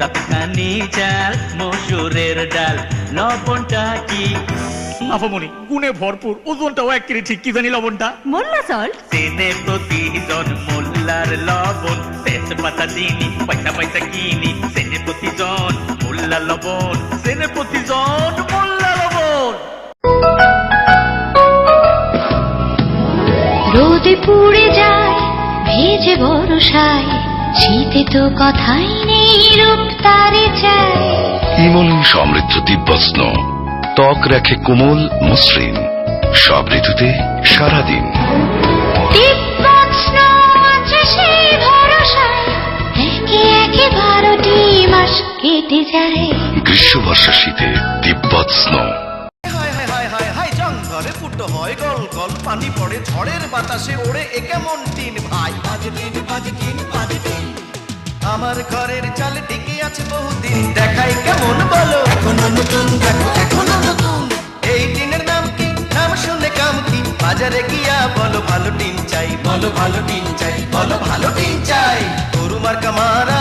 ততখানি চাল মসুরের ডাল লবণটা কি? আফামনি গুণে ভরপুর ওজনটাও এক কেজি ঠিক কি জানি লবণটা? মোল্লা সল্ট প্রতিজন মোল্লার লবণ তেজপাতা চিনি পয়সা পয়সা কিনি সেনে প্রতিজন মোল্লা লবণ সেনে প্রতিজন মোল্লা লবণ। রোদে পুড়ে যায় ভেজে বরসায় শীতে তো কথাই নেই রূপ। ইমন সমৃদ্ধ দিব্যস্ন। ত্বক রাখে কোমল মসৃণ। সব ঋতুতে সারাদিন। গ্রীষ্ম বর্ষা শীতে তিব্বত হায় হায় হায় হায় হায় জঙ্গলে ফুটো হয় গল গল পানি পড়ে ঝড়ের বাতাসে ওড়ে এ কেমন টিন ভাই। বাজে টিন বাজে টিন বাজে টিন আমার ঘরের চাল বহুদিন। দেখাই কেমন বলো? এখনও নতুন দেখো এখনও নতুন। এই টিনের নাম কি? নাম শুনে কাম কি? বাজারে গিয়া বলো ভালো টিন চাই। বলো ভালো টিন চাই বলো ভালো টিন চাই। গরু মার্কা মারা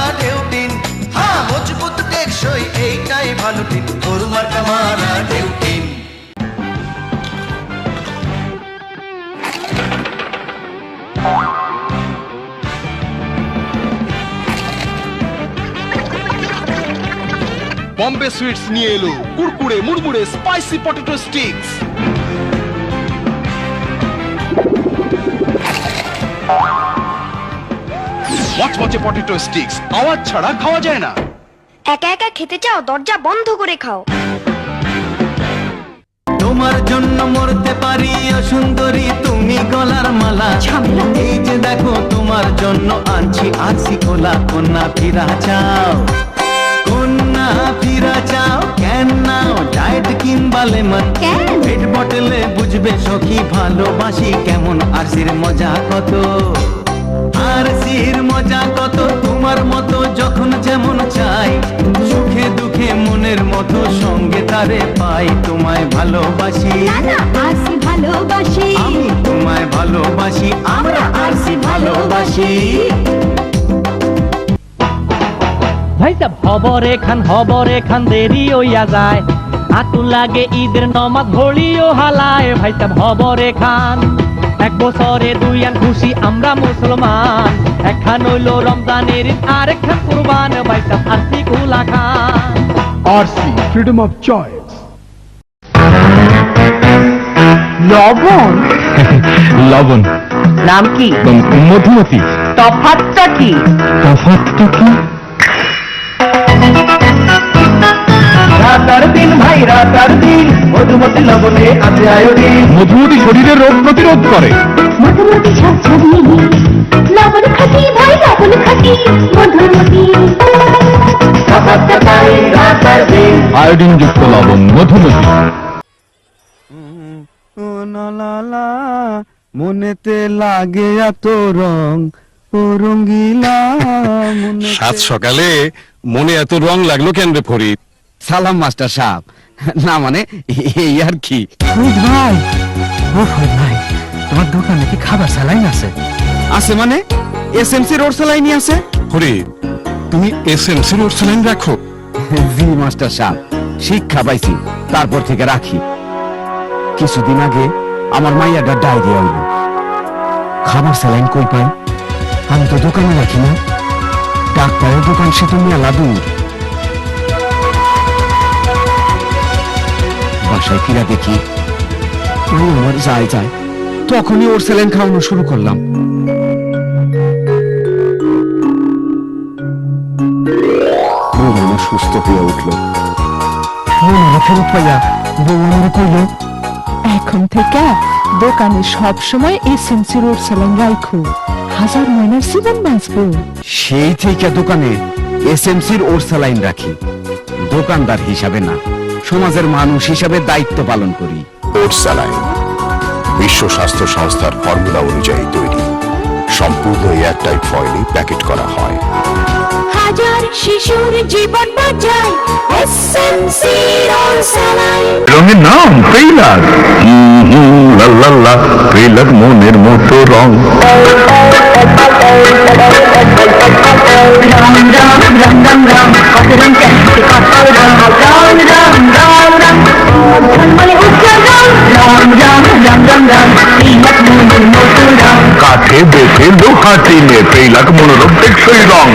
বম্বে সুইটস নিয়ে এলো। কুড়কুড়ে মুড়মুড়ে স্পাইসি পটেটো স্টিক্স মচমচে পটেটো স্টিক্স আওয়াজ ছাড়া খাওয়া যায় না। একা একা খেতে চাও দরজা বন্ধ করে খাও। তোমার জন্য মরতে পারি সুন্দরী তুমি গলার মালা। এই যে দেখো তোমার জন্য আনছি আছি কোলা কন্যা ফিরা চাও। কন্যা ফিরা চাও কেন নাও ডায়েট কিংবা লেমন? পেট বটলে বুঝবে সখী ভালোবাসি কেমন। আরসির মজা কত? আরসির মজা কত? তোমার মতো যখন যেমন চাই সুখে দুঃখে মনের মতো সঙ্গে তারে পাই। তোমায় ভালোবাসি। আসি ভালোবাসি। আমি তোমায় ভালোবাসি আমরা আরসি ভালোবাসি। ভাই সাহেব হবরে খান হবরে খান দেরি হইয়া যায়। আতু লাগে ঈদের নমাজ ঘড়িও হালায় ভাই সাহেব হবরে খান এক বছরে দুই আন খুশি আমরা মুসলমান। একখান হইল রমজানের আর একখান কুরবান ভাই সাহেব আরসি কুলা খান। আরসি ফ্রিডম অফ চয়েস লবণ? লবণ। নাম কি? মধুমতি। তফাতটা কি? তফাৎটা কি? রাতার দিন ভাই রাতার দিন। মধুমতি লবণে আছে আয়োডিন। মধুমতি শরীরের রোগ প্রতিরোধ করে। মধুমতি ঝাঁঝালি লবণ খাটি ভাই লবণ খাটি মধুমতি। আয়োডিন যুক্ত লবণ মধুমতি। মনেতে লাগে এত রং। ও রঙ্গিলা সাত সকালে মনে এত রং লাগল কেন রে ফরিদ? সালাম মাস্টার সাহেব। না মানে এই আর কি? ভাই। ও ভাই তোমার দোকানে কি খাবার স্যালাইন আছে? আছে মানে? এসএমসি রোড সালাইনি আছে। ফরিদ তুমি এসএমসি রোড স্যালাইন রাখো। জি মাস্টার সাহেব। শিক্ষা পাইছি তারপর থেকে রাখি। কিছুদিন আগে আমার মাইয়াটা ডায়রিয়া হইল খাবার স্যালাইন কই পাই? আমি তো দোকানে রাখি না। ডাক্তারের দোকান সে তো মেলা দূর। বাসায় ফিরা দেখি। ও আমার যায় যায় তখনই ওর স্যালাইন খাওয়ানো শুরু করলাম। সুস্থ হয়ে উঠল। ফেরত পাইয়া বউ আমার কইল এখন থেকে দোকানে সব সময় এসএমসি রোড স্যালাইন রাখো হাজার ময়নার জীবন বাঁচবো সেই থেকে দোকানে এসএমসির ওর স্যালাইন রাখি। দোকানদার হিসাবে না। সমাজের মানুষ হিসাবে দায়িত্ব পালন করি। বিশ্ব স্বাস্থ্য সংস্থার ফর্মুলা অনুযায়ী তৈরি। সম্পূর্ণ এয়ারটাইট ফয়েলে প্যাকেট করা হয়। হাজার শিশুর জীবন বাঁচায় এসএমসি রঙের নাম ট্রেইলার মনের মতো রং। காற்றை மேற்பை லக்முனரும் செய்தான்